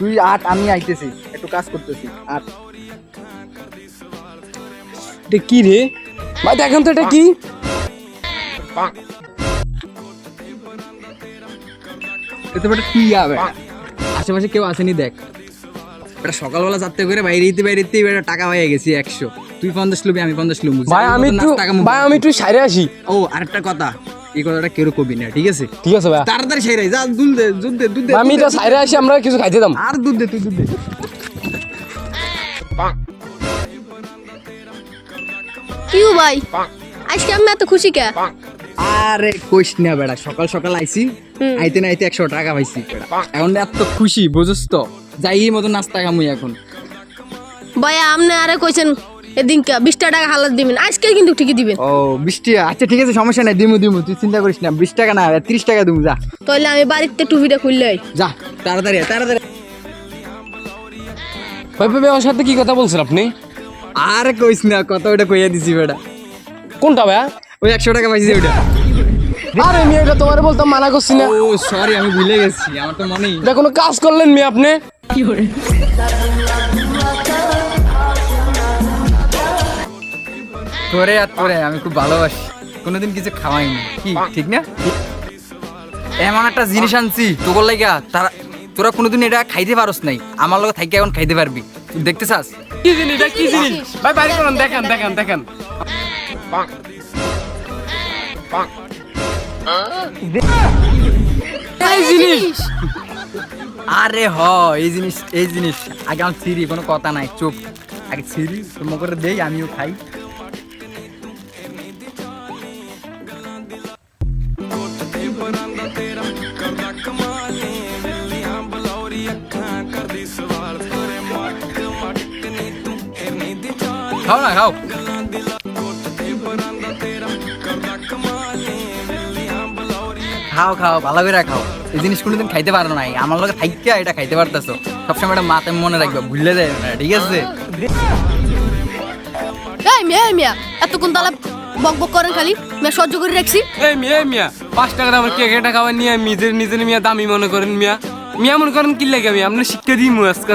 তুই আট আমি আইতেছি। একটু কাজ করতেছি আট। এটা কি রে? ভাই দেখেন তো এটা কি? এতে বেটা কি হবে আশেপাশে কেউ আসেনি দেখ। এটা সকালবেলা যাত্রা করে বাইরে দিতে বাইরে দিতে এবার টাকা হয়ে গেছি একশো। তুই পঞ্চাশ লুবি আমি পঞ্চাশ লুবি ভাই আমি একটু ভাই আমি একটু সাইরে আসি। ও আরেকটা কথা। এই কথাটা কেউ কবি না ঠিক আছে? ঠিক আছে ভাই। তাড়াতাড়ি সেরাই যা দুধ দে দুধ দে দুধ দে আমি দুধ এটা আসি আমরা কিছু খাইতে দাম আর দুধ দে তুই দুধ দে। কিউ ভাই? আজকে আমি এত খুশি কে? আরে কইস না বেড়া সকাল সকাল আইছি হুম। আইতে না আইতে একশো টাকা পাইছি। এখন এত খুশি বুঝছ তো? যাই এই মতো নাস্তা খামুই এখন। ভাই আপনি আরে কইছেন এদিনকে বিশটা টাকা হালাত দিবেন আজকে কিন্তু ঠিকই দিবেন। ও বিশ টাকা আচ্ছা ঠিক আছে সমস্যা নাই দিমু দিমু তুই চিন্তা করিস না বিশ টাকা না ত্রিশ টাকা দিমু যা। তাহলে আমি বাড়িতে টুপিটা খুললে যা তাড়াতাড়ি তাড়াতাড়ি। ভাই ওর সাথে কি কথা বলছেন আপনি? আর কইস না কত ওটা কইয়া দিছি বেটা। কোনটা ভাই ওই একশো টাকা পাইছি ওটা আরে মিয়া এটা তোমার বলতাম মানা করছি না। ও সরি আমি ভুলে গেছি আমার তো মনেই এটা কোনো কাজ করলেন মিয়া আপনি? তোরে আর তোরে আমি খুব ভালোবাসি। কোনোদিন কিছু খাওয়াইনি। কি ঠিক না? এমন একটা জিনিস আনছি তোর লাগা তারা তোরা কোনোদিন এটা খাইতে পারস নাই। আমার লগে থাকি এখন খাইতে পারবি। তুই দেখতে চাস? কি জিনিস এটা? কি জিনিস? ভাই বাইরে করুন দেখেন দেখেন দেখেন। এই জিনিস! আরে হ এই জিনিস এই জিনিস। আগে আমার ছিরি কোনো কথা নাই চুপ। আগে ছিরি তোমার করে দেই আমিও খাই। খাও না খাও খাও খাও ভালো করে খাও এই জিনিস কোনোদিন খাইতে পারো নাই। আমার লগে থাইকা এটা খাইতে পারতেছো। সবসময় এটা মাথায় মনে রাখবে ভুলে যায় না ঠিক আছে? এই মিয়া মিয়া এতক্ষণ তাহলে বক বক করেন খালি মিয়া সহ্য করে রাখছি। এই মিয়া মিয়া পাঁচ টাকা দামের কেক এটা খাবার নিয়ে নিজের নিজের মিয়া দামি মনে করেন মিয়া। মিয়া মনে করেন কি লাগে আমি আপনার শিক্ষা দিই আজকে।